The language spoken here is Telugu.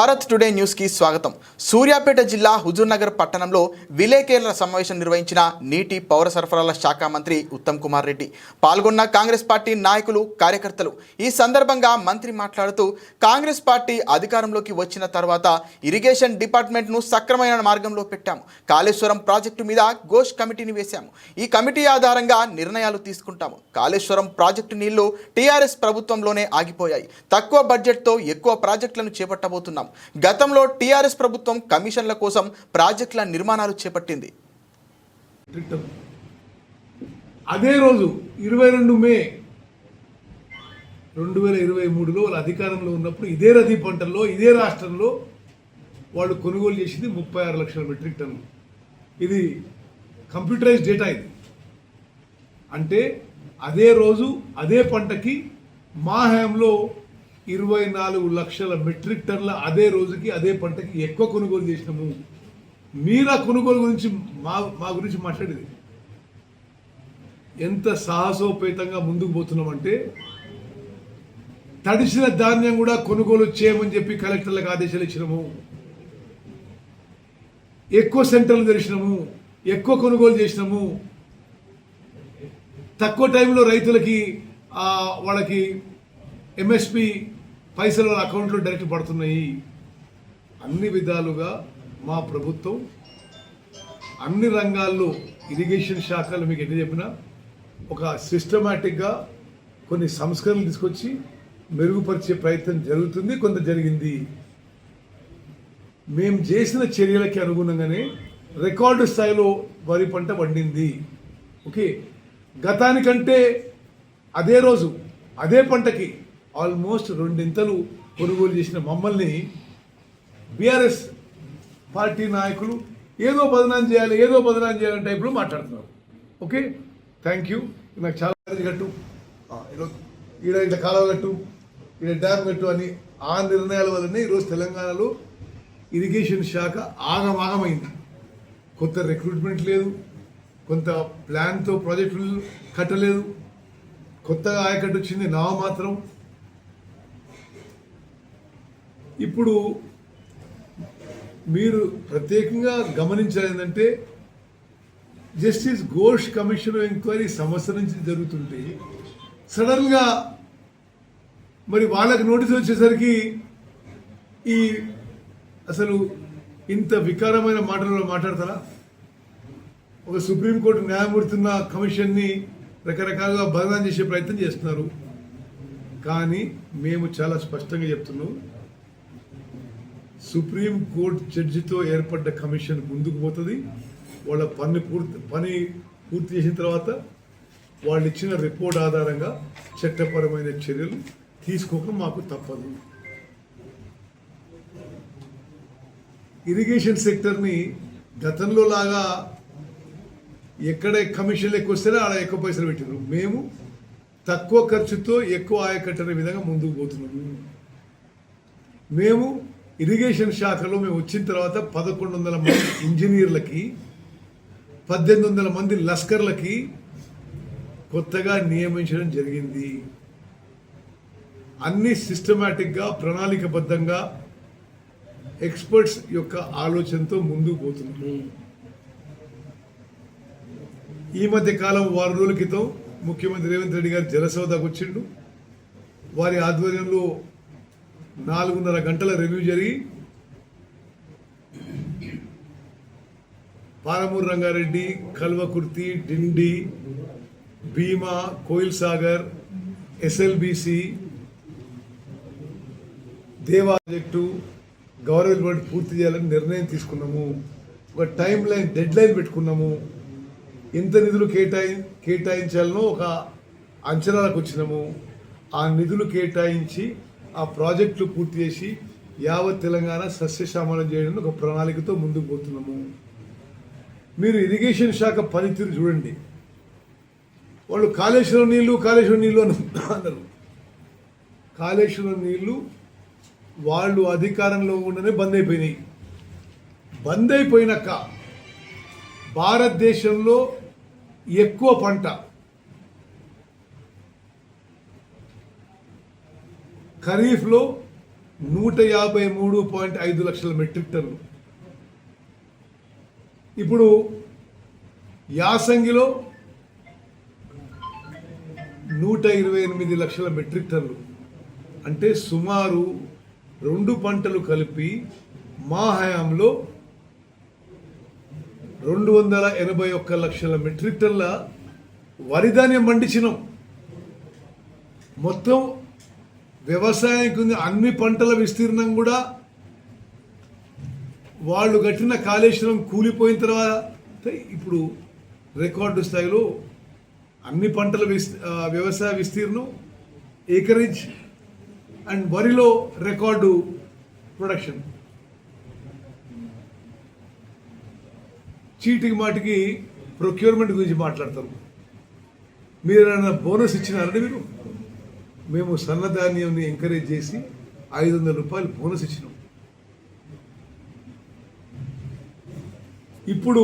భారత్ టుడే న్యూస్కి స్వాగతం. సూర్యాపేట జిల్లా హుజూర్నగర్ పట్టణంలో విలేకరుల సమావేశం నిర్వహించిన నీటి పౌర సరఫరాల శాఖ మంత్రి ఉత్తమ్ కుమార్ రెడ్డి. పాల్గొన్న కాంగ్రెస్ పార్టీ నాయకులు కార్యకర్తలు. ఈ సందర్భంగా మంత్రి మాట్లాడుతూ కాంగ్రెస్ పార్టీ అధికారంలోకి వచ్చిన తర్వాత ఇరిగేషన్ డిపార్ట్మెంట్ను సక్రమైన మార్గంలో పెట్టాము. కాళేశ్వరం ప్రాజెక్టు మీద ఘోష్ కమిటీని వేశాము. ఈ కమిటీ ఆధారంగా నిర్ణయాలు తీసుకుంటాము. కాళేశ్వరం ప్రాజెక్టు నీళ్ళు టీఆర్ఎస్ ప్రభుత్వంలోనే ఆగిపోయాయి. తక్కువ బడ్జెట్తో ఎక్కువ ప్రాజెక్టులను చేపట్టబోతున్నాం. గతంలో టీఆర్ఎస్ ప్రభుత్వం కమిషన్ల కోసం ప్రాజెక్టుల నిర్మాణాలు చేపట్టింది. అదే రోజు ఇరవై రెండు మే రెండు వేల ఇరవై మూడులో వాళ్ళు అధికారంలో ఉన్నప్పుడు ఇదే రది పంటల్లో ఇదే రాష్ట్రంలో వాళ్ళు కొనుగోలు చేసింది ముప్పై ఆరు లక్షల మెట్రిక్ టన్ను ఇది కంప్యూటరైజ్ డేటా ఇది. అంటే అదే రోజు అదే పంటకి మా హ్యాంలో ఇరవై నాలుగు లక్షల మెట్రిక్ టన్నుల అదే రోజుకి అదే పంటకి ఎక్కువ కొనుగోలు చేసినాము. మీరా కొనుగోలు గురించి మా మా గురించి మాట్లాడేది. ఎంత సాహసోపేతంగా ముందుకు పోతున్నామంటే తడిసిన ధాన్యం కూడా కొనుగోలు చేయమని చెప్పి కలెక్టర్లకు ఆదేశాలు ఇచ్చినాము. ఎక్కువ సెంటర్లు తెరిచినాము. ఎక్కువ కొనుగోలు చేసినాము. తక్కువ టైంలో రైతులకి వాళ్ళకి ఎంఎస్పి పైసలు వాళ్ళ అకౌంట్లో డైరెక్ట్ పడుతున్నాయి. అన్ని విధాలుగా మా ప్రభుత్వం అన్ని రంగాల్లో ఇరిగేషన్ శాఖలు మీకు ఎన్ని చెప్పినా ఒక సిస్టమేటిక్గా కొన్ని సంస్కరణలు తీసుకొచ్చి మెరుగుపరిచే ప్రయత్నం జరుగుతుంది కొంత జరిగింది. మేము చేసిన చర్యలకి అనుగుణంగానే రికార్డు స్థాయిలో వరి పంట పండింది. ఓకే? గతానికంటే అదే రోజు అదే పంటకి ఆల్మోస్ట్ రెండింతలు కొనుగోలు చేసిన మమ్మల్ని బీఆర్ఎస్ పార్టీ నాయకులు ఏదో బదనాం చేయాలి ఏదో బదనాం చేయాలని టైప్లో మాట్లాడుతున్నారు. ఓకే థ్యాంక్ యూ నాకు చాలా ఇది కట్టు. ఈరోజు ఈడ ఇంత కాలువ కట్టు ఈడ డ్యామ్ కట్టు అని ఆ నిర్ణయాల వల్లనే ఈరోజు తెలంగాణలో ఇరిగేషన్ శాఖ ఆగమాగమైంది కొత్త రిక్రూట్మెంట్ లేదు కొంత ప్లాన్తో ప్రాజెక్టులు కట్టలేదు. కొత్తగా ఆయకట్టు వచ్చింది నామమాత్రం ఇప్పుడు మీరు ప్రత్యేకంగా గమనించాలి ఏంటంటే జస్టిస్ ఘోష్ కమిషన్ ఎంక్వైరీ సంవత్సరం నుంచి జరుగుతుంటే సడన్గా మరి వాళ్ళకి నోటీస్ వచ్చేసరికి ఈ అసలు ఇంత వికారమైన మాటలు మాట్లాడతారా? ఒక సుప్రీంకోర్టు న్యాయమూర్తి ఉన్న కమిషన్ని రకరకాలుగా బదనాం చేసే ప్రయత్నం చేస్తున్నారు. కానీ మేము చాలా స్పష్టంగా చెప్తున్నాం సుప్రీం కోర్టు జడ్జితో ఏర్పడ్డ కమిషన్ ముందుకు పోతుంది. వాళ్ళ పని పూర్తి పని పూర్తి చేసిన తర్వాత వాళ్ళు ఇచ్చిన రిపోర్ట్ ఆధారంగా చట్టపరమైన చర్యలు తీసుకోక మాకు తప్పదు. ఇరిగేషన్ సెక్టర్ని గతంలో లాగా ఎక్కడ కమిషన్లు ఎక్కువ వస్తేనే ఆడ ఎక్కువ పైసలు పెట్టినారు మేము తక్కువ ఖర్చుతో ఎక్కువ ఆయకట్టనే విధంగా ముందుకు పోతున్నాము. మేము ఇరిగేషన్ శాఖలో మేము వచ్చిన తర్వాత పదకొండు వందల మంది ఇంజనీర్లకి పద్దెనిమిది వందల మంది లస్కర్లకి కొత్తగా నియమించడం జరిగింది. అన్ని సిస్టమేటిక్గా ప్రణాళికబద్ధంగా ఎక్స్పర్ట్స్ యొక్క ఆలోచనతో ముందుకు పోతున్నాము ఈ మధ్య కాలం వారం రోజుల క్రితం ముఖ్యమంత్రి రేవంత్ రెడ్డి గారు జలసౌదాకు వచ్చిండు. వారి ఆధ్వర్యంలో నాలుగున్నర గంటల రివ్యూ జరిగి పాలమూరు రంగారెడ్డి కల్వకుర్తి డిండి భీమా కోయిల్ సాగర్ ఎస్ఎల్బిసి దేవా ప్రాజెక్టు గవర్నమెంట్ పూర్తి చేయాలని నిర్ణయం తీసుకున్నాము. ఒక టైం లైన్ డెడ్ లైన్ పెట్టుకున్నాము. ఎంత నిధులు కేటాయి కేటాయించాలనో ఒక అంచనాలకు వచ్చినాము. ఆ నిధులు కేటాయించి ఆ ప్రాజెక్టులు పూర్తి చేసి యావత్ తెలంగాణ సస్యశ్యామలం చేయడానికి ఒక ప్రణాళికతో ముందుకు పోతున్నాము. మీరు ఇరిగేషన్ శాఖ పనితీరు చూడండి. వాళ్ళు కాళేశ్వరం నీళ్ళు కాళేశ్వరం నీళ్ళు అని అన్నారు. కాళేశ్వరం నీళ్ళు వాళ్ళు అధికారంలో ఉండనే బంద్ అయిపోయినాయి. బంద్ అయిపోయినాక భారతదేశంలో ఎక్కువ పంట ఖరీఫ్లో నూట యాభై మూడు పాయింట్ ఐదు లక్షల మెట్రిక్ టన్ను ఇప్పుడు యాసంగిలో నూట ఇరవై ఎనిమిది లక్షల మెట్రిక్ టన్నులు. అంటే సుమారు రెండు పంటలు కలిపి మా హయాంలో రెండు వందల ఎనభై ఒక్క లక్షల మెట్రిక్ టన్నుల వరిధాన్యం పండించినాం. మొత్తం వ్యవసాయానికి ఉంది అన్ని పంటల విస్తీర్ణం కూడా వాళ్ళు కట్టిన కాళేశ్వరం కూలిపోయిన తర్వాత ఇప్పుడు రికార్డు స్థాయిలో అన్ని పంటల వ్యవసాయ విస్తీర్ణం ఏకరేజ్ అండ్ వరిలో రికార్డు ప్రొడక్షన్. చీటికి మాటికి ప్రొక్యూర్మెంట్ గురించి మాట్లాడతారు. మీరు ఏమైనా బోనస్ ఇచ్చినారండి మీరు? మేము సన్నధాన్యంని ఎంకరేజ్ చేసి ఐదు వందల రూపాయలు బోనస్ ఇచ్చినాం. ఇప్పుడు